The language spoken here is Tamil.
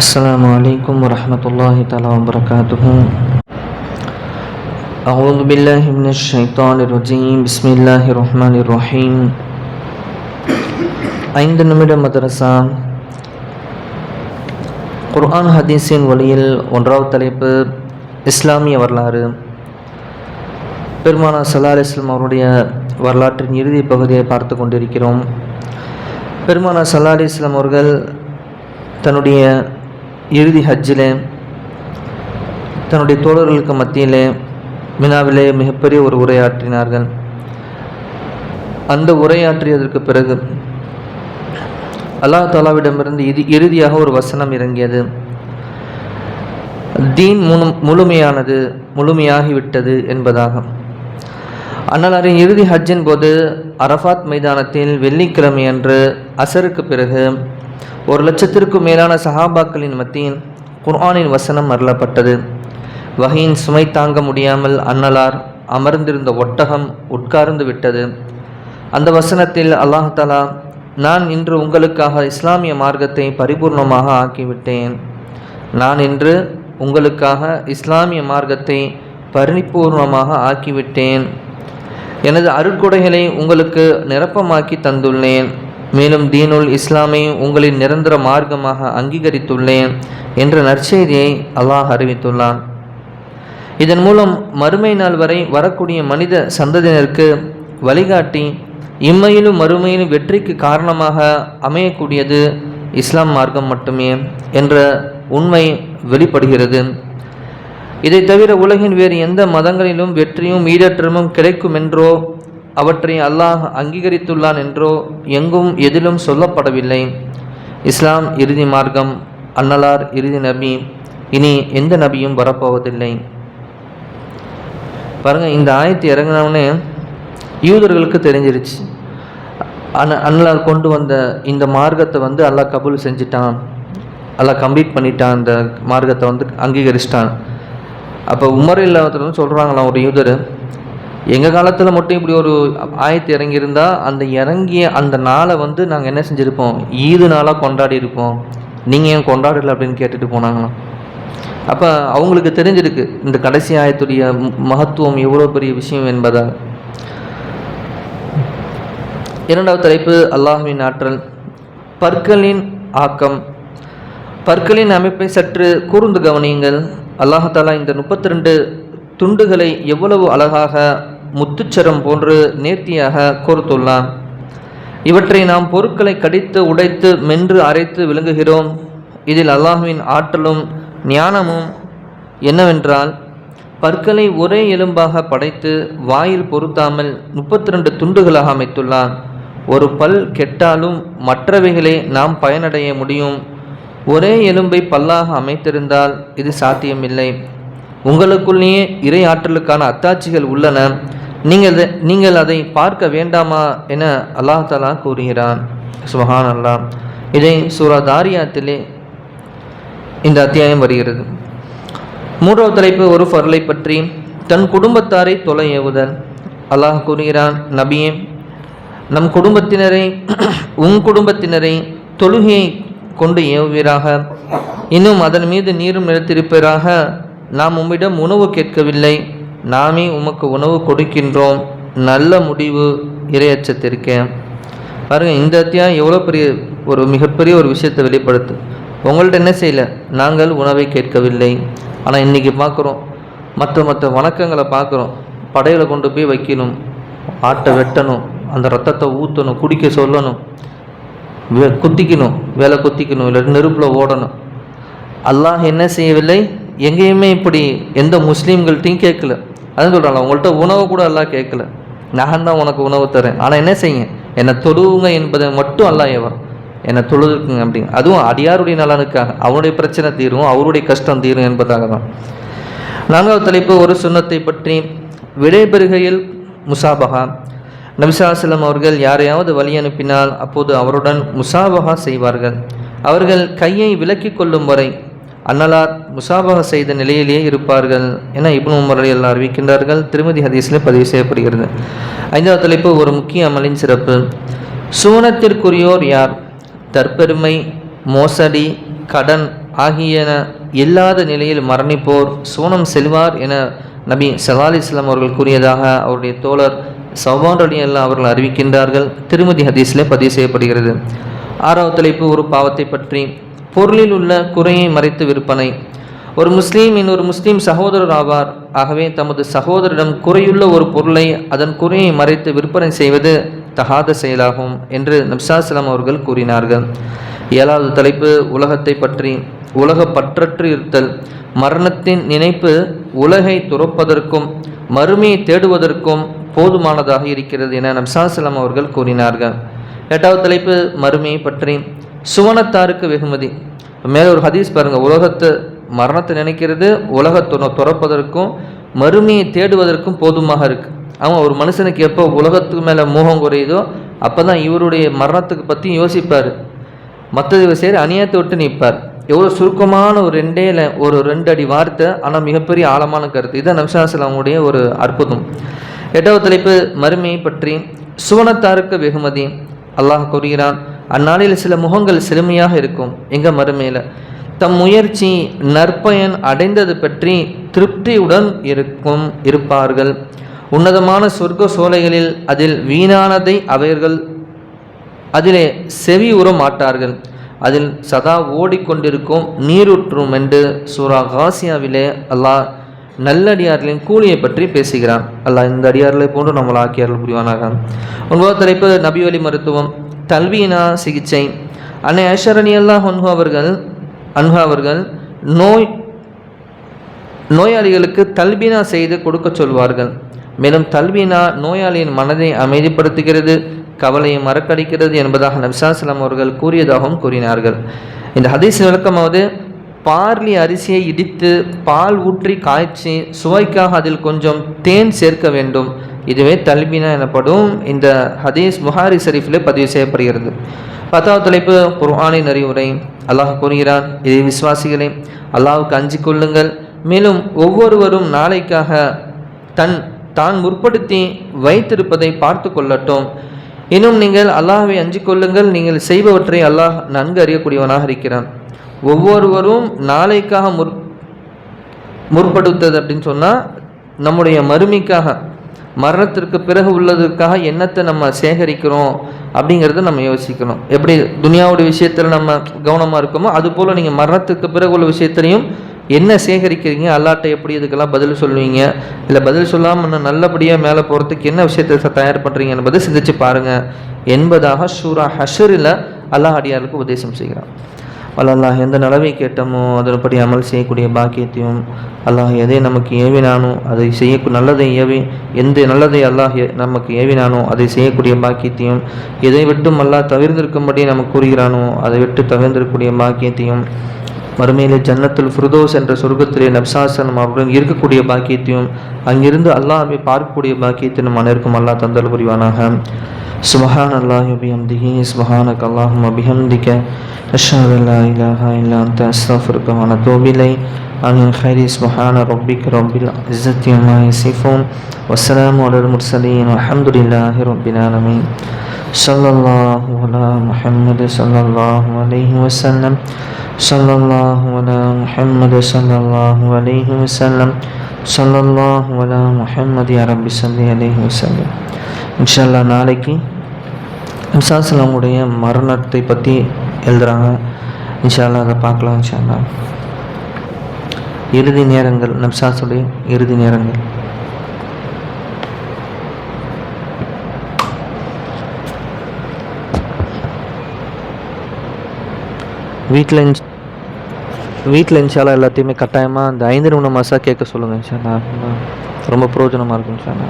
السلام عليكم ورحمة الله تعالى وبركاته أعوذ بالله من الشيطان الرجيم بسم الله الرحمن الرحيم ஐந்து நிமிட மதரசா குர்ஆன் ஹதீஸின் வழியில் ஒன்றாவது தலைப்பு இஸ்லாமிய வரலாறு பெருமானா சல்லா அலிஸ்லாம் அவருடைய வரலாற்றின் இறுதி பகுதியை பார்த்து கொண்டிருக்கிறோம் பெருமானா சல்லா அலிஸ்லாம் அவர்கள் தன்னுடைய இறுதி ஹஜ்ஜிலே தன்னுடைய தோழர்களுக்கு மத்தியிலே மினாவிலே மிகப்பெரிய ஒரு உரையாற்றினார்கள். அந்த உரையாற்றியதற்கு பிறகு அல்லாஹ் தாலாவிடமிருந்து இது இறுதியாக ஒரு வசனம் இறங்கியது. தீன் முழு முழுமையானது முழுமையாகிவிட்டது என்பதாகும் அன்னலாரின் இறுதி ஹஜ்ஜின் போது அரஃபாத் மைதானத்தில் வெள்ளிக்கிழமை அன்று அசருக்கு பிறகு ஒரு லட்சத்திற்கும் மேலான சஹாபாக்களின் மத்தியில் குர்ஆனின் வசனம் அருளப்பட்டது. வகையின் சுமை தாங்க முடியாமல் அன்னலார் அமர்ந்திருந்த ஒட்டகம் உட்கார்ந்து விட்டது. அந்த வசனத்தில் அல்லாஹாலா நான் இன்று உங்களுக்காக இஸ்லாமிய மார்க்கத்தை பரிபூர்ணமாக ஆக்கிவிட்டேன். நான் இன்று உங்களுக்காக இஸ்லாமிய மார்க்கத்தை பரிபூர்ணமாக ஆக்கிவிட்டேன். எனது அருட்கொடைகளை உங்களுக்கு நிரப்பமாக்கி தந்துள்ளேன். மேலும் தீனுல் இஸ்லாமை உங்களின் நிரந்தர மார்க்கமாக அங்கீகரித்துள்ளேன் என்ற நற்செய்தியை அல்லாஹ் அறிவித்துள்ளான். இதன் மூலம் மறுமை நாள் வரை வரக்கூடிய மனித சந்ததியினருக்கு வழிகாட்டி இம்மையிலும் மறுமையிலும் வெற்றிக்கு காரணமாக அமையக்கூடியது இஸ்லாம் மார்க்கம் மட்டுமே என்ற உண்மை வெளிப்படுகிறது. இதை தவிர உலகின் வேறு எந்த மதங்களிலும் வெற்றியும் ஈடற்றமும் கிடைக்கும் என்றோ அவற்றை அல்லாஹ் அங்கீகரித்துள்ளான் என்றோ எங்கும் எதிலும் சொல்லப்படவில்லை. இஸ்லாம் இறுதி மார்க்கம் அன்னலார் இறுதி நபி. இனி எந்த நபியும் வரப்போவதில்லை. பாருங்கள் இந்த ஆயத்து இறங்கினவுடனே யூதர்களுக்கு தெரிஞ்சிருச்சு. அன் அன்னலார் கொண்டு வந்த இந்த மார்க்கத்தை வந்து அல்லாஹ் கபூல் செஞ்சிட்டான். அல்லாஹ் கம்ப்ளீட் பண்ணிட்டான் அந்த மார்க்கத்தை வந்து அங்கீகரிச்சிட்டான். அப்போ உமர் இல்லாதவங்க சொல்கிறாங்களாம் ஒரு யூதர். எங்கள் காலத்தில் மட்டும் இப்படி ஒரு ஆயத்து இறங்கியிருந்தால் அந்த இறங்கிய அந்த நாளை வந்து நாங்கள் என்ன செஞ்சுருப்போம்? ஈது நாளாக கொண்டாடி இருப்போம். நீங்கள் ஏன் கொண்டாடலை அப்படின்னு கேட்டுட்டு போனாங்களாம் அப்போ அவங்களுக்கு தெரிஞ்சிருக்கு இந்த கடைசி ஆயத்துடைய மகத்துவம் எவ்வளோ பெரிய விஷயம் என்பதாக இரண்டாவது தலைப்பு அல்லாஹுவின் ஆற்றல். பற்களின் ஆக்கம். பற்களின் அமைப்பை சற்று கூர்ந்து கவனியுங்கள். அல்லாஹாலா இந்த முப்பத்தி ரெண்டு துண்டுகளை எவ்வளவு அழகாக முத்துச்சரம் போன்று நேர்த்தியாக கோர்த்துள்ளான். இவற்றை நாம் பொருட்களை கடித்து உடைத்து மென்று அரைத்து விளங்குகிறோம். இதில் அல்லாஹுவின் ஆற்றலும் ஞானமும் என்னவென்றால் பற்களை ஒரே எலும்பாக படைத்து வாயில் பொருத்தாமல் முப்பத்தி ரெண்டு துண்டுகளாக அமைத்துள்ளான். ஒரு பல் கெட்டாலும் மற்றவைகளை நாம் பயனடைய முடியும். ஒரே எலும்பை பல்லாக அமைத்திருந்தால் இது சாத்தியமில்லை. உங்களுக்குள்ளேயே இறை ஆற்றலுக்கான அத்தாட்சிகள் உள்ளன. நீங்கள் நீங்கள் அதை பார்க்க வேண்டாமா என அல்லாஹ் தலா கூறுகிறான். சுஹான் அல்லா இதை சூரா தாரியாத்திலே இந்த அத்தியாயம் வருகிறது. மூன்றாவது தலைப்பு ஒரு பொருளை பற்றி. தன் குடும்பத்தாரை தொலை ஏவுதல். அல்லாஹ் கூறுகிறான் நபியே நம் குடும்பத்தினரை உன் குடும்பத்தினரை தொழுகையை கொண்டு ஏவுவீராக. இன்னும் அதன் மீது நீரும் நிறுத்திருப்பீராக நாம் உம்மிடம் உணவு கேட்கவில்லை. நாமே உமக்கு உணவு கொடுக்கின்றோம். நல்ல முடிவு இரையச்சத்திருக்கேன் பாருங்கள் இந்த அத்தியாயம் எவ்வளோ பெரிய ஒரு மிகப்பெரிய ஒரு விஷயத்தை வெளிப்படுத்து. உங்கள்ட்ட என்ன செய்யலை? நாங்கள் உணவை கேட்கவில்லை. ஆனால் இன்றைக்கி பார்க்குறோம் மற்ற மற்ற வணக்கங்களை பார்க்குறோம். படையில் கொண்டு போய் வைக்கணும். ஆட்டை வெட்டணும். அந்த ரத்தத்தை ஊற்றணும் குடிக்க சொல்லணும். வே குத்திக்கணும். வேலை குத்திக்கணும். இல்லை நெருப்பில் ஓடணும். அல்லாஹ் என்ன செய்யவில்லை? எங்கேயுமே இப்படி எந்த முஸ்லீம்கள்ட்டையும் கேட்கல. அதுன்னு சொல்கிறாங்க உங்கள்கிட்ட உணவு கூட எல்லாம் கேட்கல. நான் தான் உனக்கு உணவு தரேன். ஆனால் என்ன செய்யுங்க? என்னை தொழுவுங்க என்பதை மட்டும் அல்லா ஏவா என்னை தொழுதுக்குங்க அப்படிங்க அதுவும் அடியாருடைய நலனுக்காக. அவனுடைய பிரச்சனை தீரும் அவருடைய கஷ்டம் தீரும் என்பதாக தான். நான்காவது தலைப்பு ஒரு சுண்ணத்தை பற்றி விடைபெறுகையில் முசாபகா நபிசாசலம் அவர்கள் யாரையாவது வழி அனுப்பினால் அப்போது அவருடன் முசாபகா செய்வார்கள். அவர்கள் கையை விலக்கி கொள்ளும் வரை அன்னலார் முசாபகா செய்த நிலையிலேயே இருப்பார்கள் என இப்னு உமர் எல்லாம் அறிவிக்கின்றார்கள். திருமதி ஹதீஸில் பதிவு செய்யப்படுகிறது. ஐந்தாவது தலைப்பு ஒரு முக்கிய அமலின் சிறப்பு. சூனத்திற்குரியோர் யார்? தற்பெருமை மோசடி கடன் ஆகியன இல்லாத நிலையில் மரணிப்போர் சூனம் செல்வார் என நபி சலால் இஸ்லாம் அவர்கள் கூறியதாக அவருடைய தோழர் சவான் அலி அல்லா அவர்கள் அறிவிக்கின்றார்கள். திருமதி ஹதீஸில் பதிவு செய்யப்படுகிறது. ஆறாவது தலைப்பு ஒரு பாவத்தை பற்றி. பொருளில் உள்ள குறையை மறைத்து விற்பனை. ஒரு முஸ்லீம் இன்னொரு முஸ்லீம் சகோதரர் ஆவார். ஆகவே தமது சகோதரிடம் குறையுள்ள ஒரு பொருளை அதன் குறையை மறைத்து விற்பனை செய்வது தகாத செயலாகும் என்று நப்சாஸ்லாம் அவர்கள் கூறினார்கள். ஏழாவது தலைப்பு உலகத்தை பற்றி. உலக பற்றற்று இருத்தல். மரணத்தின் நினைப்பு உலகை துறப்பதற்கும் மறுமையை தேடுவதற்கும் போதுமானதாக இருக்கிறது என நப்சாஸ்லாம் அவர்கள் கூறினார்கள். எட்டாவது தலைப்பு மறுமையை பற்றி. சுவனத்தாருக்கு வெகுமதி. மேலே ஒரு ஹதீஸ் பாருங்கள் உலகத்தை மரணத்தை நினைக்கிறது உலகத்தை துறப்பதற்கும் மறுமையை தேடுவதற்கும் போதுமாக இருக்குது அவன் ஒரு மனுஷனுக்கு எப்போ உலகத்துக்கு மேலே மோகம் குறையுதோ அப்போ தான் இவருடைய மரணத்துக்கு பற்றியும் யோசிப்பார். மற்றது சரி அநியாயத்தை விட்டு நிற்பார் எவ்வளோ சுருக்கமான ஒரு ரெண்டே ஒரு ரெண்டு அடி வார்த்தை ஆனால் மிகப்பெரிய ஆழமான கருத்து. இதுதான் நம்சாசலாமுடைய ஒரு அற்புதம். எட்டாவது தலைப்பு மறுமையை பற்றி. சுவனத்தாருக்கு வெகுமதி. அல்லாஹ் கூறுகிறான் அந்நாளில் சில முகங்கள் செழுமையாக இருக்கும் எங்கள் மறுமையில்? தம் முயற்சி நற்பயன் அடைந்தது பற்றி திருப்தியுடன் இருக்கும் இருப்பார்கள். உன்னதமான சொர்க்க சோலைகளில் அதில் வீணானதை அவர்கள் அதிலே செவி உற மாட்டார்கள். அதில் சதா ஓடிக்கொண்டிருக்கும் நீருற்றும் என்று சூரா காசியாவிலே அல்லாஹ் நல்லடியார்களின் கூலியை பற்றி பேசுகிறான். அல்லாஹ் இந்த அடியார்களை போன்று நம்மளை ஆக்கியார்கள் புரிவானாக. ஒன்பது தலைப்பு நபிவழி மருத்துவம். தல்வீனா சிகிச்சை. அன்னை ஐஷரணி அல்லாஹ் ஒன்ஹு அவர்கள் அன்ஹு அவர்கள் நோய் நோயாளிகளுக்கு தல்பீனா செய்து கொடுக்க சொல்வார்கள். மேலும் தல்வீனா நோயாளியின் மனதை அமைதிப்படுத்துகிறது கவலையை மறக்கடிக்கிறது என்பதாக நபிசாஸ்லாம் அவர்கள் கூறியதாகவும் கூறினார்கள். இந்த ஹதீஸ் விளக்கமாவது பார்லி அரிசியை இடித்து பால் ஊற்றி காய்ச்சி சுவைக்காக அதில் கொஞ்சம் தேன் சேர்க்க வேண்டும். இதுவே தல்பினா எனப்படும். இந்த ஹதீஸ் புகாரி ஷரீஃபில் பதிவு செய்யப்படுகிறது. பத்தாவது தலைப்பு குர்ஆனின் அறிவுரை அல்லாஹ் கூறுகிறான் இதை விசுவாசிகளே அல்லாஹுக்கு அஞ்சு கொள்ளுங்கள். மேலும் ஒவ்வொருவரும் நாளைக்காக தன் தான் முற்படுத்தி வைத்திருப்பதை பார்த்து கொள்ளட்டும். இன்னும் நீங்கள் அல்லாஹை அஞ்சு கொள்ளுங்கள். நீங்கள் செய்பவற்றை அல்லாஹ் நன்கு அறியக்கூடியவனாக இருக்கிறான். ஒவ்வொருவரும் நாளைக்காக முற் முற்படுத்தது அப்படின்னு சொன்னால் நம்முடைய மறுமைக்காக மரணத்திற்கு பிறகு உள்ளதற்காக என்னத்தை நம்ம சேகரிக்கிறோம் அப்படிங்கிறத நம்ம யோசிக்கணும். எப்படி துனியாவுடைய விஷயத்தில் நம்ம கவனமாக இருக்கோமோ அதுபோல் நீங்கள் மரணத்துக்கு பிறகு உள்ள விஷயத்திலையும் என்ன சேகரிக்கிறீங்க அல்லாட்டை எப்படி இதுக்கெல்லாம் பதில் சொல்லுவீங்க இல்லை பதில் சொல்லாமல் இன்னும் நல்லபடியாக மேலே போகிறதுக்கு என்ன விஷயத்தை தயார் பண்ணுறீங்க என்பதை சிந்திச்சு பாருங்கள் என்பதாக ஷூரா ஹஷரில் அல்லாஹ் அடியாருக்கு உபதேசம் செய்கிறான். அல்லாஹ் எந்த நலவை கேட்டோமோ அதன்படி அமல் செய்யக்கூடிய பாக்கியத்தையும் அல்லாஹ் எதை நமக்கு ஏவினானோ அதை செய்ய நல்லதை ஏவி எந்த நல்லதை அல்லாஹ் நமக்கு ஏவினானோ அதை செய்யக்கூடிய பாக்கியத்தையும் எதை விட்டும் அல்லாஹ் தவிர்ந்திருக்கும்படி நமக்கு கூறுகிறானோ அதை விட்டு தவிர்ந்திருக்கக்கூடிய பாக்கியத்தையும் மறுமையிலே ஜன்னத்துல் ஃப்ருதோஸ் என்ற சொர்க்கத்திலே நப்சாசனம் அவருடன் இருக்கக்கூடிய பாக்கியத்தையும் அங்கிருந்து அல்லாஹை பார்க்கக்கூடிய பாக்கியத்தையும் அனைவருக்கும் அல்லாஹ் தந்தல் புரிவானாக சுபஹான் அல்லாஹ் பிஹம்திஹி சுபஹானக் அல்லாஹும் பிஹம்திக்க أشهد أن لا إله إلا أنت أستغفرك ونتوب إليك عن الخير سبحان ربك رب العزة عما يصفون والسلام على المرسلين والحمد لله رب العالمين صلى الله على محمد صلى الله عليه وسلم صلى الله على محمد صلى الله عليه وسلم صلى الله على محمد يا رب صل عليه وسلم إن شاء الله நாளைக்கு இம்சாசலமுடைய மரணத்தை பற்றி எழுதுகிறாங்க இன்ஷால்லா அதை பார்க்கலாம் இன்ஷால்லா இறுதி நேரங்கள் நப்சாசுடைய இறுதி நேரங்கள் வீட்டில் வீட்டில் இன்ஷால்லா எல்லாத்தையுமே கட்டாயமாக அந்த ஐந்து நிமிடம் மாதம் கேட்க சொல்லுங்கள் நான் ரொம்ப பிரயோஜனமாக இருக்கும் இன்ஷால்லா